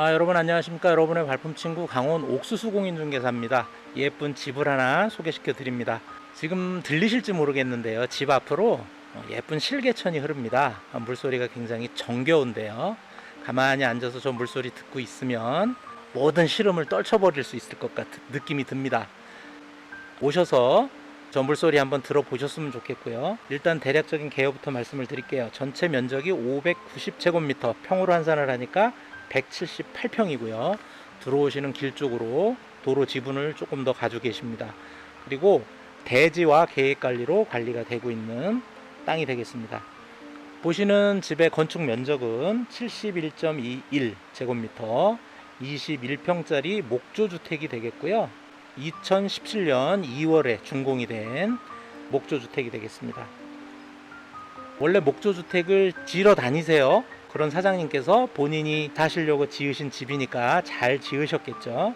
아, 여러분 안녕하십니까? 여러분의 발품 친구 강원 옥수수 공인중개사입니다. 예쁜 집을 하나 소개시켜 드립니다. 지금 들리실지 모르겠는데요. 집 앞으로 어, 예쁜 실개천이 흐릅니다. 아, 물소리가 굉장히 정겨운데요. 가만히 앉아서 저 물소리 듣고 있으면 모든 시름을 떨쳐버릴 수 있을 것 같은 느낌이 듭니다. 오셔서 저 물소리 한번 들어보셨으면 좋겠고요. 일단 대략적인 개요부터 말씀을 드릴게요. 전체 면적이 590제곱미터, 평으로 환산을 하니까 178평이고요. 들어오시는 길 쪽으로 도로 지분을 조금 더 가지고 계십니다. 그리고 대지와 계획 관리로 관리가 되고 있는 땅이 되겠습니다. 보시는 집의 건축 면적은 71.21 제곱미터, 21평짜리 목조 주택이 되겠고요. 2017년 2월에 준공이 된 목조 주택이 되겠습니다. 원래 목조 주택을 지러 다니세요. 그런 사장님께서 본인이 사시려고 지으신 집이니까 잘 지으셨겠죠.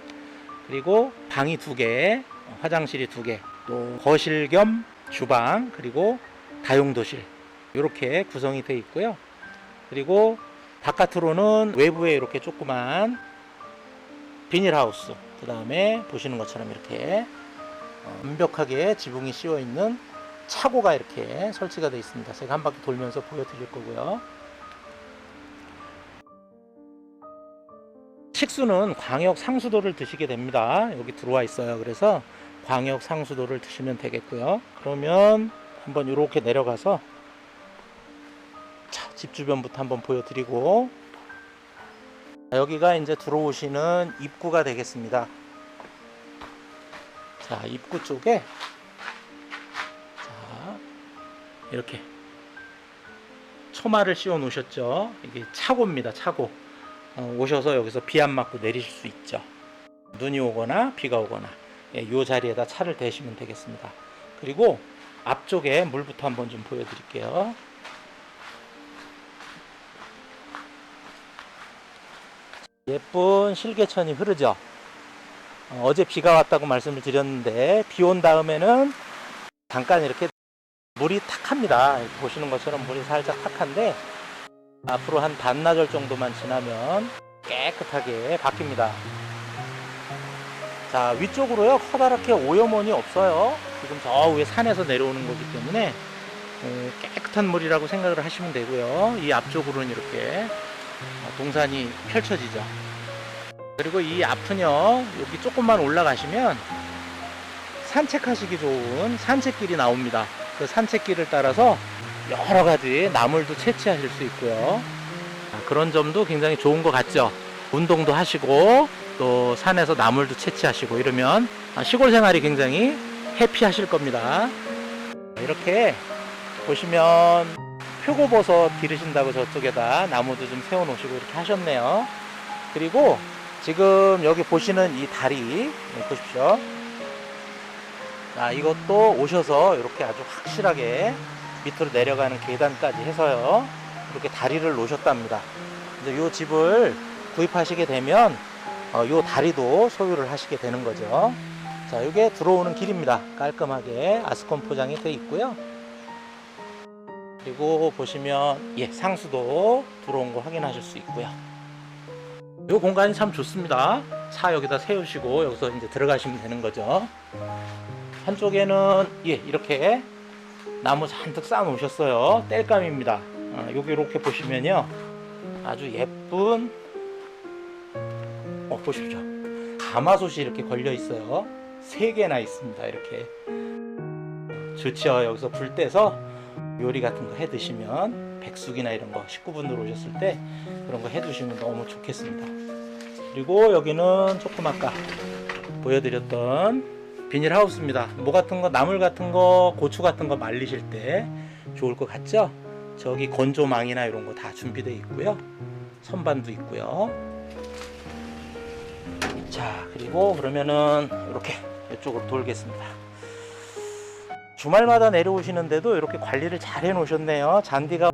그리고 방이 두 개, 화장실이 두 개, 또 거실 겸 주방, 그리고 다용도실 이렇게 구성이 되어 있고요. 그리고 바깥으로는 외부에 이렇게 조그만 비닐하우스, 그 다음에 보시는 것처럼 이렇게 어, 완벽하게 지붕이 씌워 있는 차고가 이렇게 설치가 되어 있습니다. 제가 한 바퀴 돌면서 보여드릴 거고요. 식수는 광역 상수도를 드시게 됩니다. 여기 들어와 있어요. 그래서 광역 상수도를 드시면 되겠고요. 그러면 한번 이렇게 내려가서 자, 집 주변부터 한번 보여드리고 여기가 이제 들어오시는 입구가 되겠습니다. 자, 입구 쪽에 자, 이렇게 초마를 씌워 놓으셨죠. 이게 차고입니다. 차고. 어, 오셔서 여기서 비 안 맞고 내리실 수 있죠. 눈이 오거나 비가 오거나 예, 이 자리에다 차를 대시면 되겠습니다. 그리고 앞쪽에 물부터 한번 좀 보여드릴게요. 예쁜 실개천이 흐르죠. 어, 제 비가 왔다고 말씀을 드렸는데 비 온 다음에는 잠깐 이렇게 물이 탁합니다. 보시는 것처럼 물이 살짝 탁한데 앞으로 한 반나절 정도만 지나면 깨끗하게 바뀝니다. 자 위쪽으로요 커다랗게 오염원이 없어요. 지금 저 위에 산에서 내려오는 거기 때문에 어, 깨끗한 물이라고 생각을 하시면 되고요. 이 앞쪽으로는 이렇게 어, 동산이 펼쳐지죠. 그리고 이 앞은요, 여기 조금만 올라가시면 산책하시기 좋은 산책길이 나옵니다. 그 산책길을 따라서 여러 가지 나물도 채취하실 수 있고요. 아, 그런 점도 굉장히 좋은 것 같죠. 운동도 하시고 또 산에서 나물도 채취하시고 이러면 아, 시골 생활이 굉장히 해피하실 겁니다. 이렇게 보시면 표고버섯 기르신다고 저쪽에다 나무도 좀 세워 놓으시고 이렇게 하셨네요. 그리고 지금 여기 보시는 이 다리 네, 보십시오. 아, 이것도 오셔서 이렇게 아주 확실하게 밑으로 내려가는 계단까지 해서요. 이렇게 다리를 놓으셨답니다. 이제 이 집을 구입하시게 되면 어, 이 다리도 소유를 하시게 되는 거죠. 자, 이게 들어오는 길입니다. 깔끔하게 아스콘 포장이 되어 있고요. 그리고 보시면 예 상수도 들어온 거 확인하실 수 있고요. 이 공간이 참 좋습니다. 차 여기다 세우시고 여기서 이제 들어가시면 되는 거죠. 한쪽에는 예 이렇게 나무 잔뜩 쌓아 놓으셨어요. 땔감입니다. 아, 여기 이렇게 보시면요 아주 예쁜 어 보십시오. 가마솥이 이렇게 걸려 있어요. 세 개나 있습니다. 이렇게 좋죠. 여기서 불 떼서 요리 같은 거 해 드시면 백숙이나 이런 거 식구분들 오셨을 때 그런 거 해 드시면 너무 좋겠습니다. 그리고 여기는 조금 아까 보여드렸던 비닐하우스입니다. 뭐 같은 거 나물 같은 거 고추 같은 거 말리실 때 좋을 것 같죠? 저기 건조망이나 이런 거 다 준비되어 있고요. 선반도 있고요. 자 그리고 그러면은 이렇게 이쪽으로 돌겠습니다. 주말마다 내려오시는데도 이렇게 관리를 잘 해놓으셨네요. 잔디가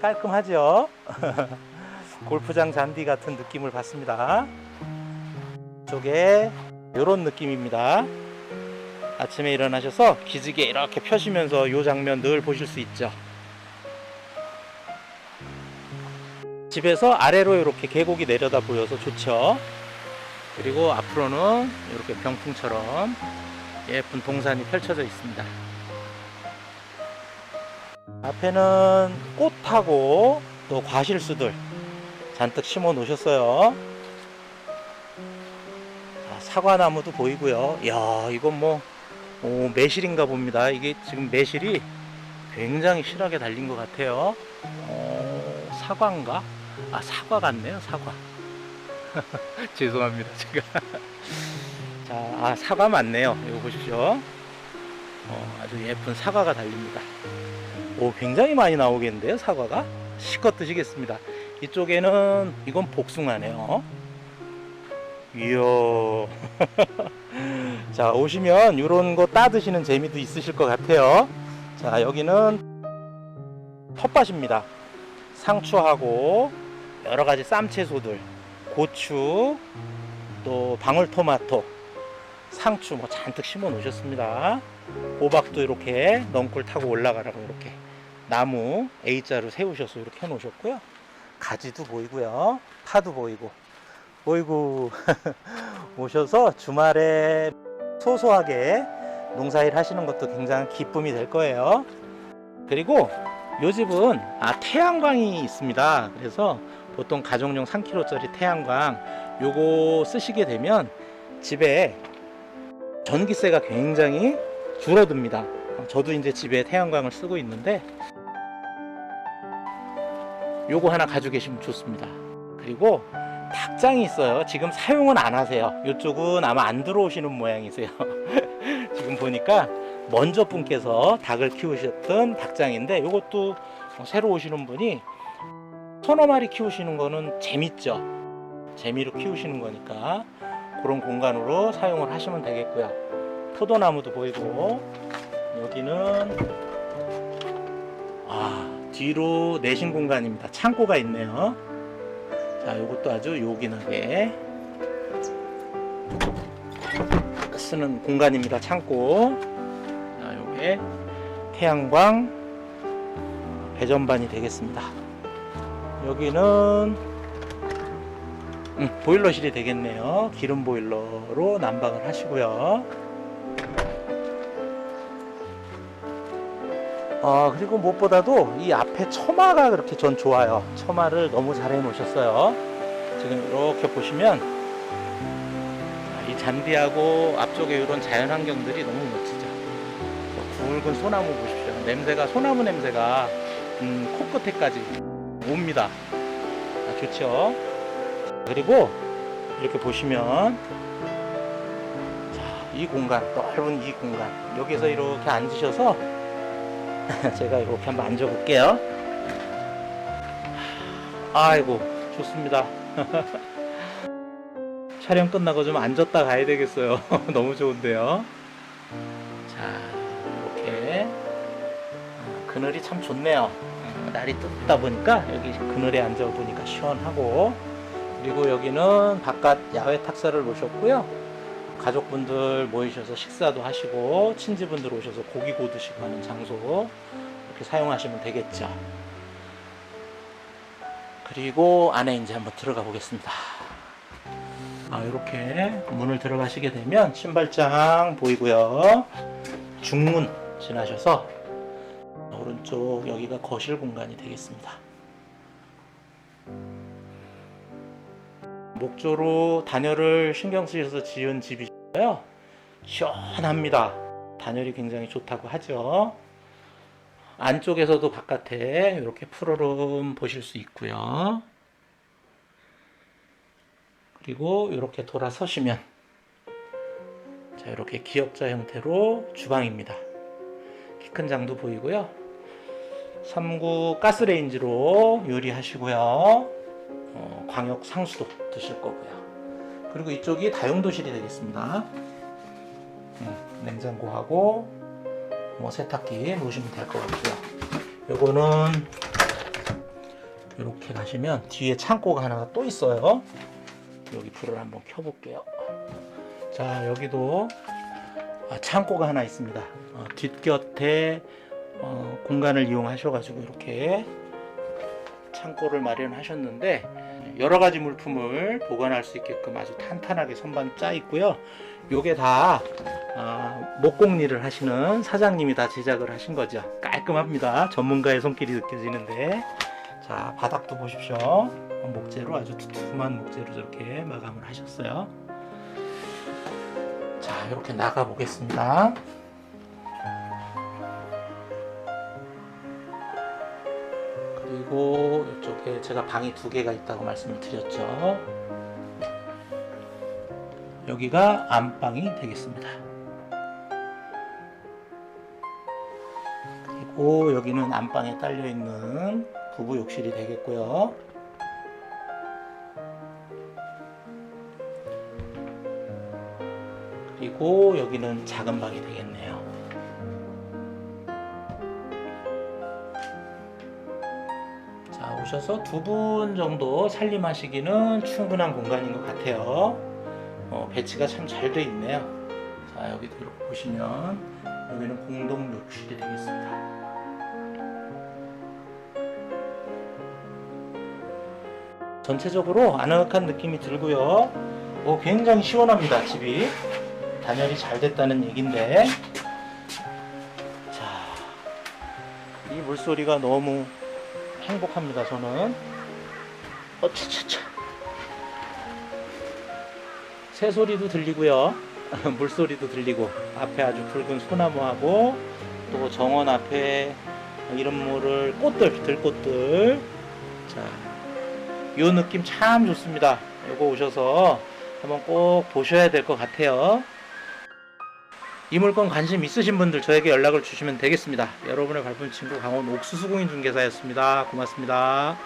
깔끔하죠? 골프장 잔디 같은 느낌을 받습니다. 쪽에 이런 느낌입니다. 아침에 일어나셔서 기지개 이렇게 펴시면서 이 장면 늘 보실 수 있죠. 집에서 아래로 이렇게 계곡이 내려다 보여서 좋죠. 그리고 앞으로는 이렇게 병풍처럼 예쁜 동산이 펼쳐져 있습니다. 앞에는 꽃하고 또 과실수들 잔뜩 심어 놓으셨어요. 아, 사과나무도 보이고요. 이야, 이건 뭐 오, 매실인가 봅니다. 이게 지금 매실이 굉장히 실하게 달린 것 같아요. 어, 사과인가? 아, 사과 같네요, 사과. 죄송합니다, 제가. 자, 아, 사과 맞네요. 이거 보십시오. 어, 아주 예쁜 사과가 달립니다. 오, 굉장히 많이 나오겠는데요, 사과가? 실컷 드시겠습니다. 이쪽에는 이건 복숭아네요. 이야. 자, 오시면 이런 거 따 드시는 재미도 있으실 것 같아요. 자, 여기는 텃밭입니다. 상추하고 여러 가지 쌈채소들, 고추, 또 방울토마토, 상추 뭐 잔뜩 심어 놓으셨습니다. 호박도 이렇게 넝굴 타고 올라가라고 이렇게 나무 A자로 세우셔서 이렇게 해 놓으셨고요. 가지도 보이고요. 파도 보이고. 보이고 오셔서 주말에 소소하게 농사일 하시는 것도 굉장히 기쁨이 될 거예요. 그리고 요 집은 아 태양광이 있습니다. 그래서 보통 가정용 3kg짜리 태양광 요거 쓰시게 되면 집에 전기세가 굉장히 줄어듭니다. 어, 저도 이제 집에 태양광을 쓰고 있는데 요거 하나 가지고 계시면 좋습니다. 그리고 닭장이 있어요. 지금 사용은 안 하세요. 이쪽은 아마 안 들어오시는 모양이세요. 지금 보니까 먼저 분께서 닭을 키우셨던 닭장인데 이것도 새로 오시는 분이 서너 마리 키우시는 거는 재밌죠. 재미로 키우시는 거니까 그런 공간으로 사용을 하시면 되겠고요. 포도나무도 보이고 여기는 아 뒤로 내신 공간입니다. 창고가 있네요. 자, 이것도 아주 요긴하게 쓰는 공간입니다. 창고. 자, 요게 태양광 배전반이 되겠습니다. 여기는 음, 보일러실이 되겠네요. 기름 보일러로 난방을 하시고요. 아, 그리고 무엇보다도 이 앞에 처마가 그렇게 전 좋아요. 처마를 너무 잘 해놓으셨어요. 지금 이렇게 보시면 아, 이 잔디하고 앞쪽에 이런 자연 환경들이 너무 멋지죠. 저 굵은 소나무 보십시오. 냄새가 소나무 냄새가 음, 코끝에까지 옵니다. 아, 좋죠. 그리고 이렇게 보시면 자, 이 공간 넓은 이 공간 여기서 이렇게 앉으셔서 제가 이렇게 한번 앉아볼게요. 아이고, 좋습니다. 촬영 끝나고 좀 앉았다 가야 되겠어요. 너무 좋은데요. 자, 이렇게. 어, 그늘이 참 좋네요. 어, 날이 뜨다 보니까 여기 그늘에 앉아 보니까 시원하고. 그리고 여기는 바깥 야외 탁사를 놓으셨고요. 가족분들 모이셔서 식사도 하시고 친지분들 오셔서 고기 구우시고 하는 장소 이렇게 사용하시면 되겠죠. 그리고 안에 이제 한번 들어가 보겠습니다. 아, 이렇게 문을 들어가시게 되면 신발장 보이고요. 중문 지나셔서 오른쪽 여기가 거실 공간이 되겠습니다. 목조로 단열을 신경 쓰셔서 지은 집이고 요. 시원합니다. 단열이 굉장히 좋다고 하죠. 안쪽에서도 바깥에 이렇게 푸르름 보실 수 있고요. 그리고 이렇게 돌아서시면 자 이렇게 기역자 형태로 주방입니다. 키 큰 장도 보이고요. 3구 가스레인지로 요리하시고요. 어, 광역 상수도 드실 거고요. 그리고 이쪽이 다용도실이 되겠습니다. 음, 냉장고하고 뭐 세탁기 놓으시면 될 것 같고요. 요거는 이렇게 가시면 뒤에 창고가 하나가 또 있어요. 여기 불을 한번 켜볼게요. 자 여기도 아, 창고가 하나 있습니다. 어, 뒷곁에 어, 공간을 이용하셔가지고 이렇게 창고를 마련하셨는데 여러 가지 물품을 보관할 수 있게끔 아주 탄탄하게 선반 짜 있고요. 요게 다 아, 목공일을 하시는 사장님이 다 제작을 하신 거죠. 깔끔합니다. 전문가의 손길이 느껴지는데 자 바닥도 보십시오. 목재로 아주 두툼한 목재로 저렇게 마감을 하셨어요. 자 이렇게 나가 보겠습니다. 그리고 이쪽에 제가 방이 두 개가 있다고 말씀을 드렸죠. 여기가 안방이 되겠습니다. 그리고 여기는 안방에 딸려 있는 부부 욕실이 되겠고요. 그리고 여기는 작은 방이 되겠네요. 오셔서 두 분 정도 살림하시기는 충분한 공간인 것 같아요. 어, 배치가 참 잘 돼 있네요. 자, 여기도 이렇게 보시면 여기는 공동 욕실이 되겠습니다. 전체적으로 아늑한 느낌이 들고요. 오, 굉장히 시원합니다, 집이. 단열이 잘 됐다는 얘긴데. 자, 이 물소리가 너무 행복합니다, 저는. 어차차차. 새소리도 들리고요. 물소리도 들리고, 앞에 아주 붉은 소나무하고, 또 정원 앞에 이런 모를 꽃들, 들꽃들. 자, 요 느낌 참 좋습니다. 요거 오셔서 한번 꼭 보셔야 될 것 같아요. 이 물건 관심 있으신 분들 저에게 연락을 주시면 되겠습니다. 여러분의 발품 친구 강원 옥수수공인 중개사였습니다. 고맙습니다.